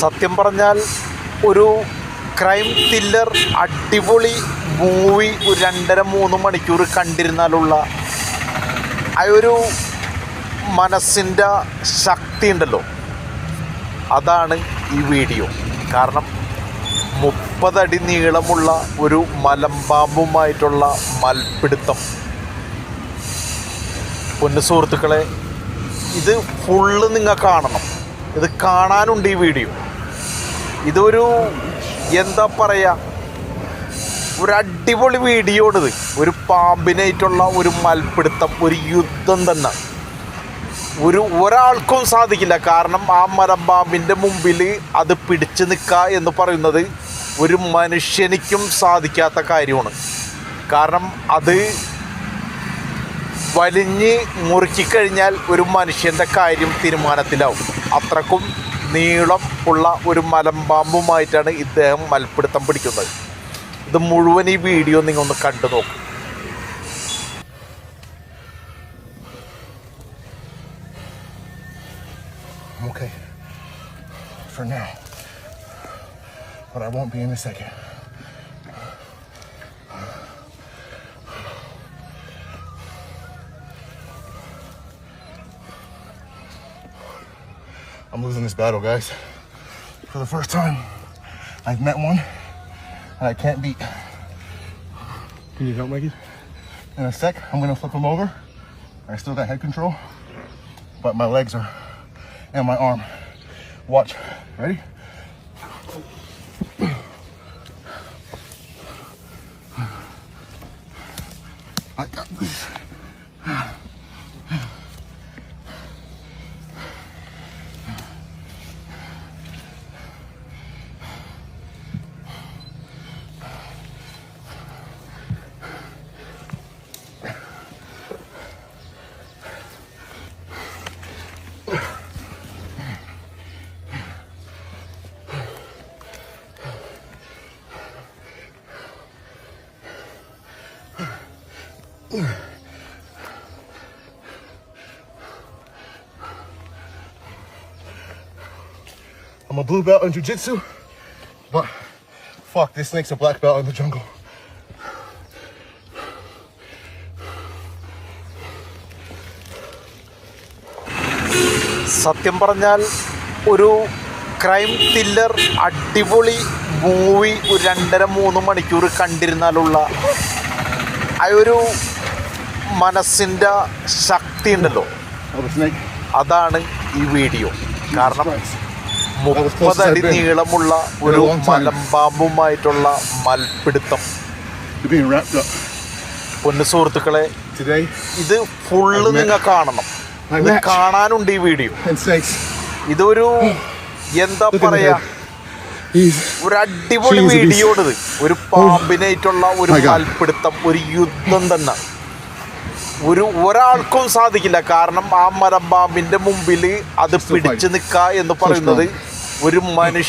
സത്യം പറഞ്ഞാൽ ഒരു ക്രൈം ത്രില്ലർ അടിപൊളി മൂവി ഒരു രണ്ടര മൂന്ന് മണിക്കൂർ കണ്ടിരുന്നാലുള്ള ആ ഒരു മനസ്സിന്റെ ശക്തി ഉണ്ടല്ലോ. അതാണ് ഈ വീഡിയോ കാരണം മുപ്പതടി നീളമുള്ള ഒരു മലമ്പാമ്പുമായിട്ടുള്ള മൽപിടുത്തം പൊന്നു സുഹൃത്തുക്കളെ ഇത് ഫുള്ള് നിങ്ങൾ കാണണം. ഇത് കാണാനുണ്ട് ഈ വീഡിയോ. ഇതൊരു എന്താ പറയുക ഒരു അടിപൊളി വീഡിയോ ഇത് ഒരു പാമ്പിനായിട്ടുള്ള ഒരു മൽപിടുത്തം ഒരു യുദ്ധം തന്നെ. ഒരു ഒരാൾക്കും സാധിക്കില്ല. കാരണം ആ മരംപാമ്പിന്റെ മുമ്പിൽ അത് പിടിച്ചു നിൽക്കുക എന്ന് പറയുന്നത് ഒരു മനുഷ്യനിക്കും സാധിക്കാത്ത കാര്യമാണ്. കാരണം അത് വലിഞ്ഞ് മുറുക്കിക്കഴിഞ്ഞാൽ ഒരു മനുഷ്യന്റെ കാര്യം തീരുമാനത്തിലാവും. അത്രക്കും നീളം ഉള്ള ഒരു മലമ്പാമ്പുമായിട്ടാണ് ഇദ്ദേഹം മൽപ്പിടുത്തം പിടിക്കുന്നത് ഇത് മുഴുവൻ ഈ വീഡിയോ നിങ്ങൾ ഒന്ന് കണ്ടു നോക്കും I'm okay. For now. But I won't be in a second. I'm losing this battle, guys. For the first time, I've met one and I can't beat. Can you help, Mikey? In a sec, I'm gonna flip him over. I still got head control, but my legs are and my arm. Watch. Ready? I got this. I'm a blue belt in jujitsu, but fuck, this snake's a black belt in the jungle. സത്യം പറഞ്ഞാൽ ഒരു crime thriller അടിപൊളി movie ഒരു രണ്ടര മൂന്ന് മണിക്കൂർ കണ്ടിരുന്നാലുള്ള ആ ഒരു മനസ്സിന്റെ ശക്തി ഉണ്ടല്ലോ. അതാണ് ഈ വീഡിയോ കാരണം. മുപ്പതടി നീളമുള്ള ഒരു. മലമ്പാമ്പുമായിട്ടുള്ള മൽപിടുത്തം. പൊന്നു സുഹൃത്തുക്കളെ ഇത് ഫുള്ള് നിങ്ങൾ കാണണം ഇത് കാണാനുണ്ട് ഈ വീഡിയോ ഇതൊരു എന്താ പറയാ ഒരു അടിപൊളി. വീഡിയോ ഇത് ഒരു പാമ്പിനായിട്ടുള്ള ഒരു മൽപിടുത്തം ഒരു യുദ്ധം തന്നെ ഒരു ഒരാൾക്കും സാധിക്കില്ല കാരണം ആ മലമ്പാമ്പിന്റെ മുമ്പിൽ അത് പിടിച്ചു. നിൽക്കുക എന്ന് പറയുന്നത് ഒരു മനുഷ്യ